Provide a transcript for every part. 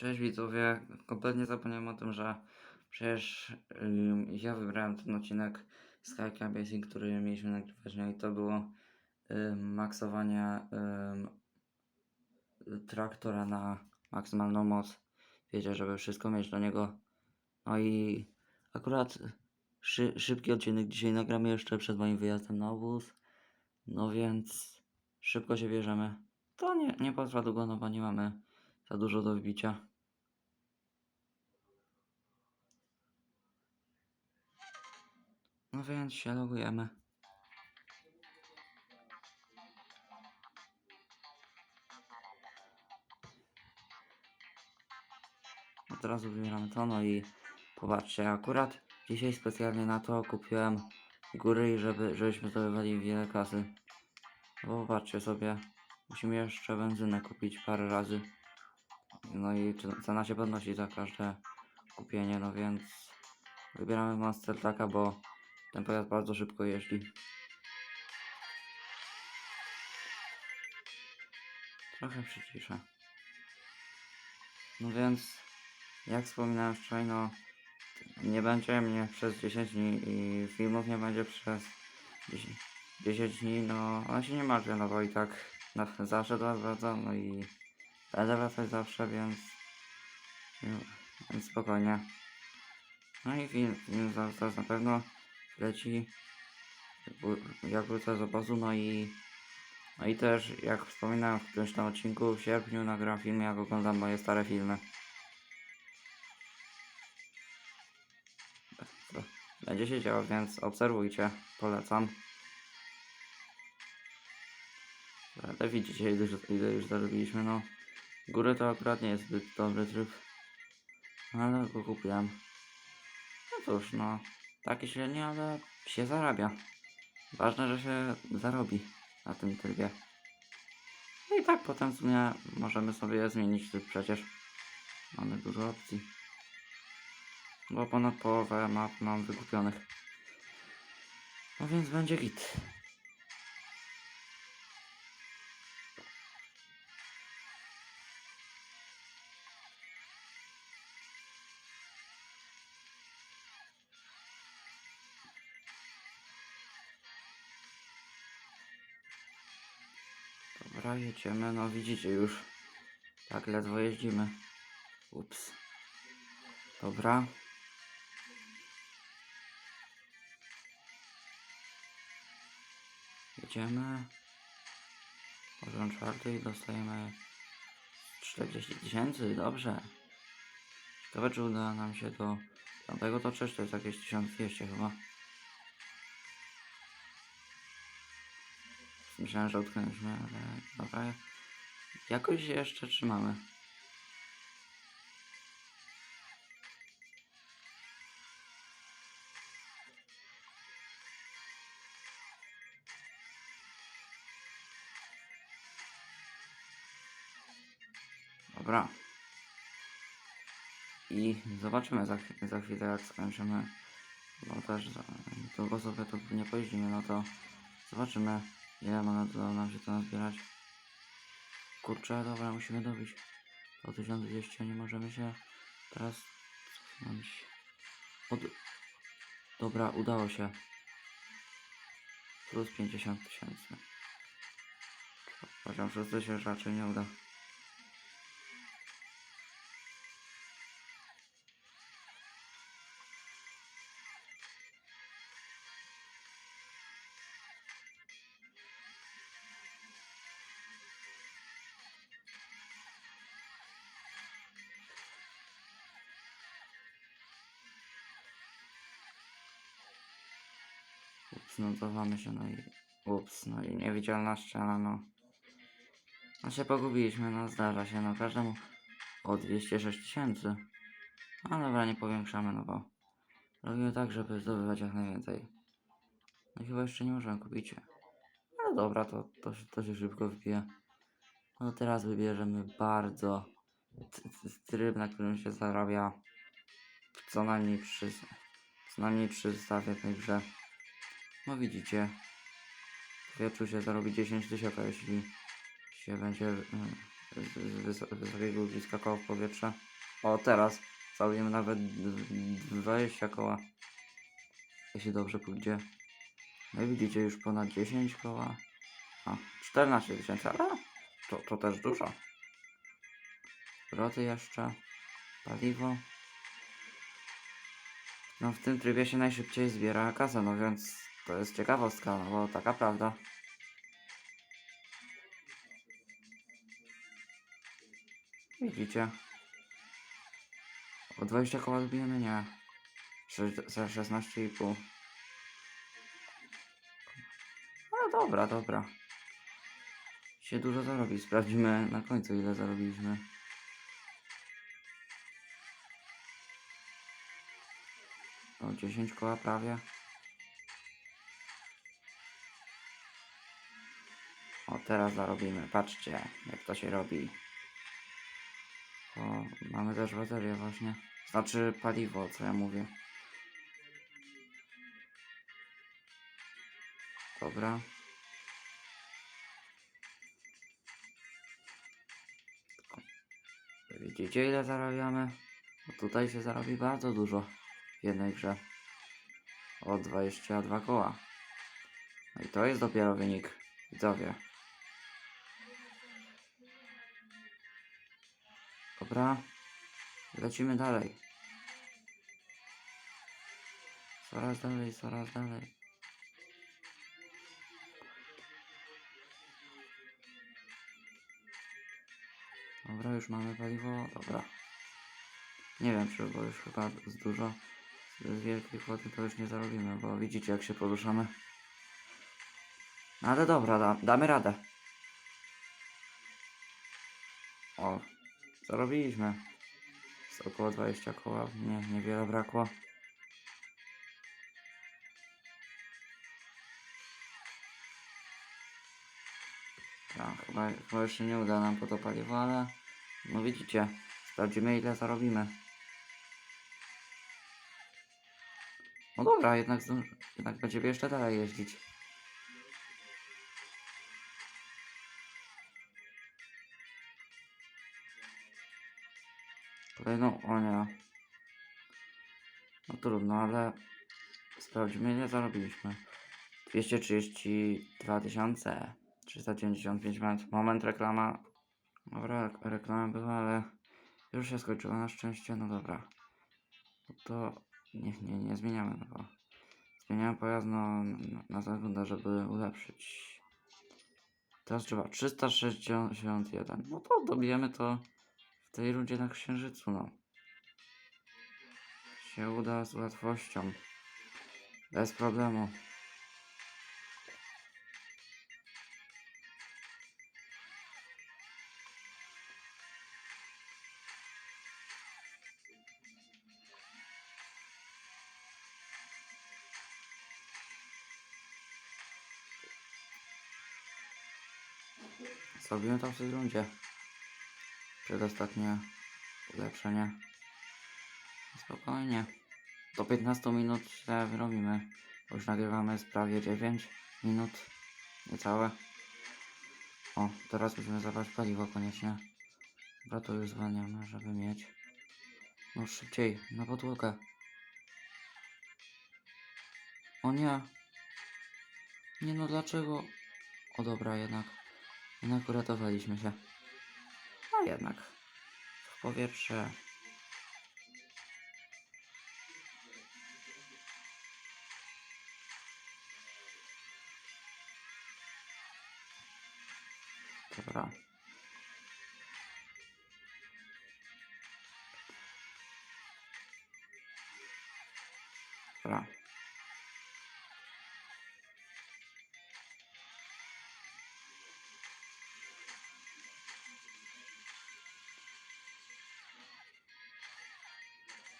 Cześć widzowie, kompletnie zapomniałem o tym, że przecież ja wybrałem ten odcinek Skyka Basic, który mieliśmy nagrywać, no i to było ym, maksowanie traktora na maksymalną moc. Wiecie, żeby wszystko mieć do niego. No i akurat szy, szybki odcinek dzisiaj nagramy jeszcze przed moim wyjazdem na obóz. No więc szybko się bierzemy. To nie, nie potrwa długo, no bo nie mamy za dużo do wbicia. No więc się logujemy. Od razu wybieramy to, no i popatrzcie, akurat dzisiaj specjalnie na to kupiłem góry, żeby, żebyśmy zdobywali wiele kasy. Bo popatrzcie sobie, musimy jeszcze benzynę kupić parę razy. No i cena się podnosi za każde kupienie, no więc wybieramy Monster Trucka, bo ten pojazd bardzo szybko jeździ. Trochę przyciszę. No więc, jak wspominałem wczoraj, no nie będzie mnie przez 10 dni i filmów nie będzie przez 10, 10 dni, no ale się nie martwię, no bo i tak na, zawsze do was wracam, no i będę wracać zawsze, więc, no, więc spokojnie. No i film, film zaraz na pewno leci, jak wró- jak wrócę z obozu, no i no i też, jak wspominałem w którymś tam odcinku, w sierpniu nagram film, jak oglądam moje stare filmy. Będzie się działo, więc obserwujcie, polecam. Ale widzicie, ile, ile już zarobiliśmy, no. Góry to akurat nie jest zbyt dobry tryb. Ale go kupiłem. No cóż, no. Taki średni, ale się zarabia. Ważne, że się zarobi na tym trybie. No i tak potem w sumie możemy sobie zmienić tryb przecież. Mamy dużo opcji. Bo ponad połowę map mam wykupionych. No więc będzie git. Jedziemy, no widzicie już. Tak ledwo jeździmy. Ups. Dobra. Jedziemy. Poziom czwarty i dostajemy 40 tysięcy, dobrze. Ciekawe czy uda nam się do tamtego toczyć, to jest jakieś 1200 chyba. Myślałem, że utknęliśmy, ale dobra. Jakoś się jeszcze trzymamy. Dobra. I zobaczymy za, za chwilę jak skończymy. Bo też długo sobie tu nie pojeździmy, no to zobaczymy ile monet udało nam się to nazbierać. Kurczę, dobra, musimy dobić. Do 1200 nie możemy się teraz cofnąć. Od... Dobra, udało się. Plus 50 tysięcy. Poziom szósty się raczej nie uda. Cofamy się, no i... Ups, no i niewidzialna ściana, no. No się pogubiliśmy, no zdarza się, no każdemu o 206 tysięcy. No dobra, nie powiększamy, no bo robimy tak, żeby zdobywać jak najwięcej. No chyba jeszcze nie możemy kupić. No dobra, to, to, to się szybko wbije. No teraz wybierzemy bardzo tryb, na którym się zarabia co najmniej przy, co najmniej przy tej grze. No widzicie, w wieczu się zarobi 10 tysięcy, jeśli się będzie mm, z, z wys- wysokiego bliska koła w powietrze. O, teraz całujemy nawet d- 20 koła. Jeśli dobrze pójdzie. No i widzicie już ponad 10 koła. A, 14 tysięcy, ale to, to też dużo. Roty jeszcze. Paliwo. No w tym trybie się najszybciej zbiera kasę, no więc to jest ciekawostka, no bo taka prawda. Widzicie? O 20 koła dobijemy? Nie. Za 16,5. Ale dobra, dobra. Się dużo zarobi. Sprawdzimy na końcu ile zarobiliśmy. O 10 koła prawie. Teraz zarobimy. Patrzcie jak to się robi. O, mamy też baterię właśnie. Znaczy paliwo, co ja mówię. Dobra. Widzicie ile zarabiamy? No tutaj się zarobi bardzo dużo w jednej grze. O 22 koła. No i to jest dopiero wynik. Widzowie. Dobra. Lecimy dalej. Coraz dalej, coraz dalej. Dobra, już mamy paliwo. Dobra. Nie wiem, czy bo już chyba z dużo, z wielkiej kwoty to już nie zarobimy, bo widzicie jak się poruszamy. No ale dobra, da, damy radę. O, zarobiliśmy. Z około 20 koła, nie, niewiele brakło. No, chyba, chyba jeszcze nie uda nam po to paliwo, ale no widzicie, sprawdzimy ile zarobimy. No dobra, jednak, jednak będziemy jeszcze dalej jeździć. Trudno, ale sprawdźmy ile zarobiliśmy. 232 tysiące 395 moment. Moment reklama. Dobra, reklama była, ale już się skończyła na szczęście. No dobra. No to nie, nie, nie zmieniamy no bo Zmieniamy pojazd no, na, na sekundę, żeby ulepszyć. Teraz trzeba 361. No to dobijemy to w tej rundzie na księżycu, no. Się uda z łatwością. Bez problemu. Zrobimy to w tej rundzie. Przedostatnie ulepszenie. Spokojnie. Do 15 minut się wyrobimy. Już nagrywamy z prawie 9 minut. Niecałe. O, teraz musimy zabrać paliwo koniecznie. Dobra, to już zwalniamy, żeby mieć. No szybciej, na podłogę. O nie. Nie no, dlaczego? O dobra, jednak. Jednak uratowaliśmy się. A jednak. W powietrze. Dobra.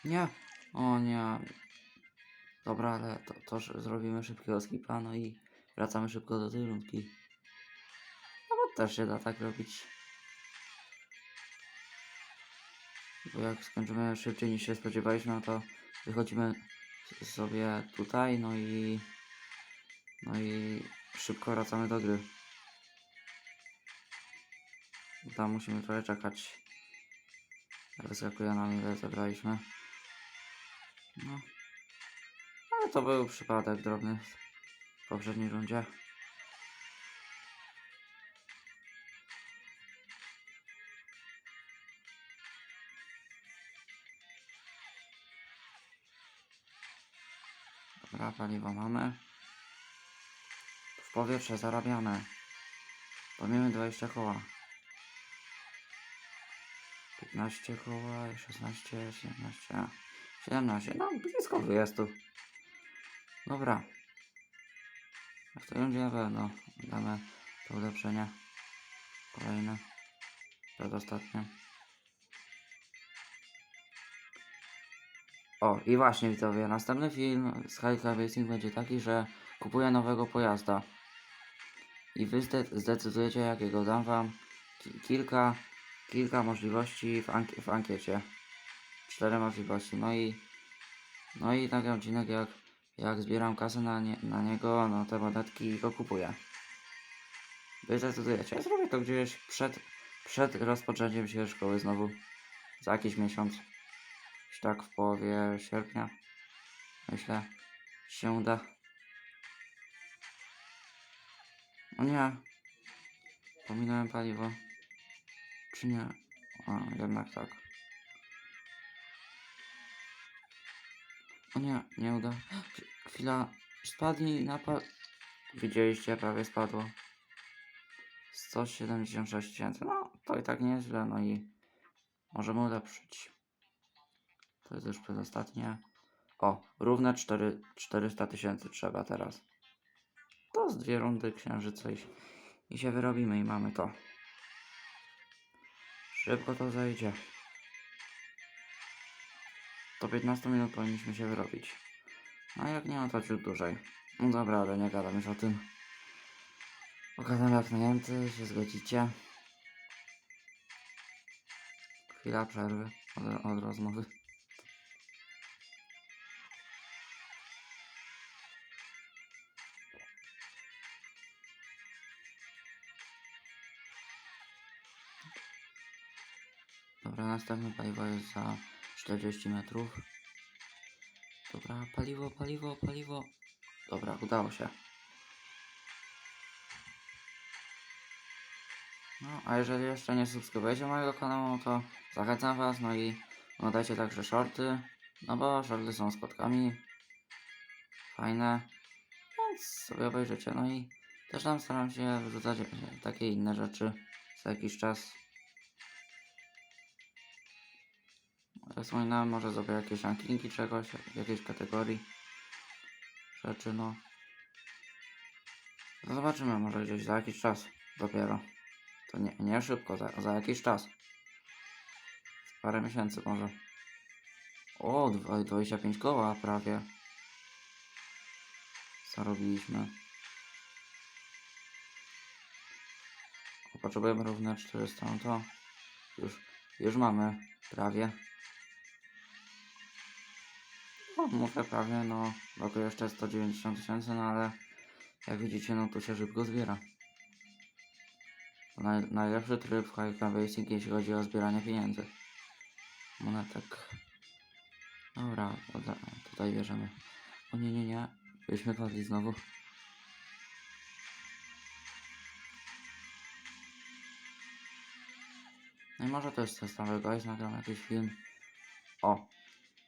Nie. O nie. Dobra, ale to, to zrobimy szybkiego skipa, no i wracamy szybko do tej rundki. No bo też się da tak robić. Bo jak skończymy szybciej niż się spodziewaliśmy, no to wychodzimy sobie tutaj, no i no i szybko wracamy do gry. Tam musimy trochę czekać. Wyskakuje nam ile zebraliśmy. No. Ale to był przypadek drobny w poprzedniej rundzie. Paliwo mamy. W powietrze zarabiane. Pomijmy 20 koła. 15 koła, 16, 17, a, 17. No, blisko 20. Dobra. W tej rundzie na pewno damy to. Kolejne. Przedostatnie. O, i właśnie widzowie, następny film z High Racing będzie taki, że kupuję nowego pojazda. I wy zde zdecydujecie jakiego. Dam wam ki kilka, kilka możliwości w, anki w ankiecie. Cztery możliwości. No i no i taki odcinek jak, jak zbieram kasę na, nie, na niego, no te podatki go kupuję. Wy zdecydujecie. Ja zrobię to gdzieś przed, przed rozpoczęciem się szkoły znowu. Za jakiś miesiąc. Gdzieś tak w połowie sierpnia. Myślę, się uda. O nie. Pominąłem paliwo. Czy nie? A, jednak tak. O nie, nie uda. Chwila. Spadnij na pa... Widzieliście, prawie spadło. 176 tysięcy. No, to i tak nie jest źle, no i możemy ulepszyć. To jest już przedostatnie. O, równe 4, 400 tysięcy trzeba teraz. To z dwie rundy księżyca i, i się wyrobimy i mamy to. Szybko to zejdzie. Do 15 minut powinniśmy się wyrobić. A jak nie, no to ciut dłużej. No dobra, ale nie gadam już o tym. Pokażę jak najęty, się zgodzicie. Chwila przerwy od, od rozmowy. Następne paliwo jest za 40 metrów. Dobra, paliwo, paliwo, paliwo. Dobra, udało się. No, a jeżeli jeszcze nie subskrybujecie mojego kanału, to zachęcam was, no i oglądajcie także shorty, no bo shorty są z kotkami. Fajne. Więc sobie obejrzycie, no i też tam staram się wrzucać takie inne rzeczy za jakiś czas. Wspominałem, może zrobię jakieś rankingi czegoś, jakiejś kategorii rzeczy, no. Zobaczymy, może gdzieś za jakiś czas dopiero. To nie, nie szybko, za, za jakiś czas. Parę miesięcy może. O, dwa- 25 koła prawie. Zarobiliśmy. Potrzebujemy równe 400, no to już, już mamy prawie. No, mówię prawie, no, tu jeszcze 190 tysięcy, no ale jak widzicie, no tu się szybko zbiera. To naj, najlepszy tryb w High Racing, jeśli chodzi o zbieranie pieniędzy. Monetek. Dobra, dobra, tutaj bierzemy. O nie, nie, nie. Byśmy padli znowu. No i może też coś samego jest, nagram jakiś film. O!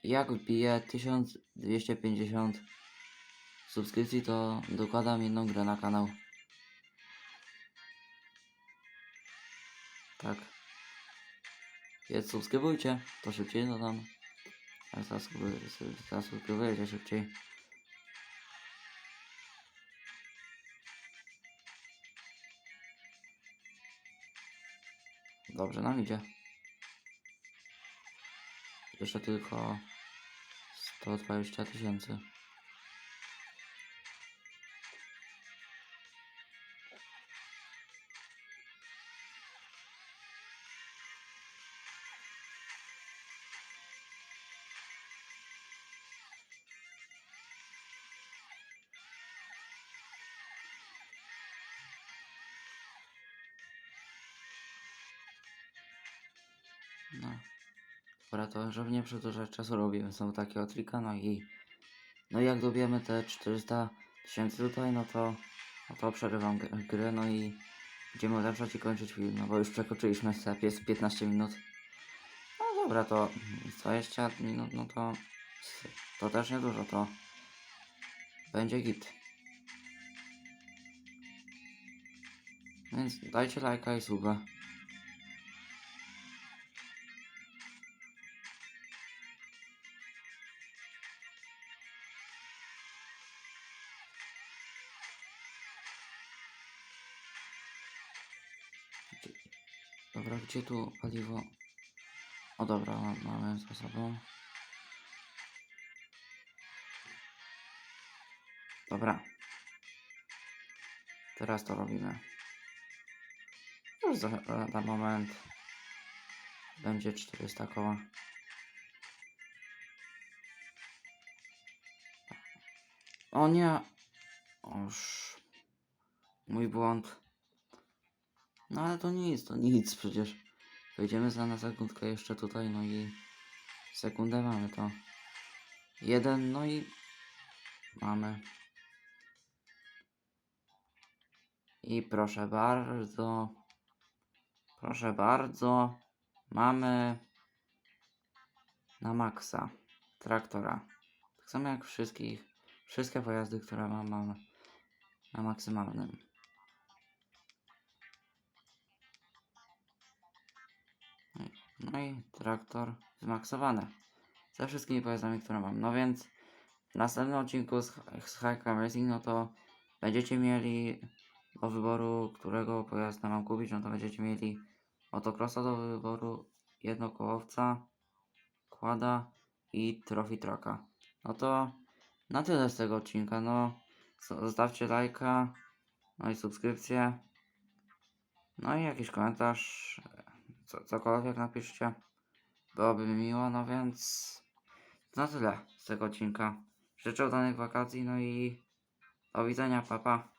Jak wbiję 1250 subskrypcji, to dokładam jedną grę na kanał. Tak. Więc subskrybujcie, to szybciej dodam. Zasubskrybujecie szybciej. Dobrze nam idzie. Jeszcze tylko to 120 tysięcy. No. Dobra, to żeby nie przedłużać czasu robimy są takiego trika, no i no jak dobijemy te 400 tysięcy tutaj, no to no to przerywam gr- grę, no i będziemy ulepszać i kończyć film, no bo już przekroczyliśmy te pies- 15 minut. No dobra, to 20 minut, no to to też niedużo, to będzie git. Więc dajcie lajka i suba. Gdzie tu paliwo? O dobra, ma- mamy za sobą. Dobra. Teraz to robimy. Już za, za moment będzie 400 koła. O nie! Oż. Mój błąd. No ale to nic, to nic przecież. Wejdziemy za na sekundkę jeszcze tutaj, no i sekundę mamy to. Jeden, no i mamy. I proszę bardzo, proszę bardzo, mamy na maksa traktora. Tak samo jak wszystkich, wszystkie pojazdy, które mam, mamy na maksymalnym. No i- traktor zmaksowany. Ze wszystkimi pojazdami, które mam. No więc w następnym odcinku z, z Hike Racing, no to będziecie mieli do wyboru, którego pojazda mam kupić, no to będziecie mieli motocrossa do wyboru, jednokołowca, kłada i trophy trucka. No to na tyle z tego odcinka, no zo- zostawcie lajka, no i subskrypcję, no i jakiś komentarz, co, cokolwiek napiszcie, byłoby mi miło, no więc na tyle z tego odcinka. Życzę udanych wakacji, no i do widzenia, papa. Pa.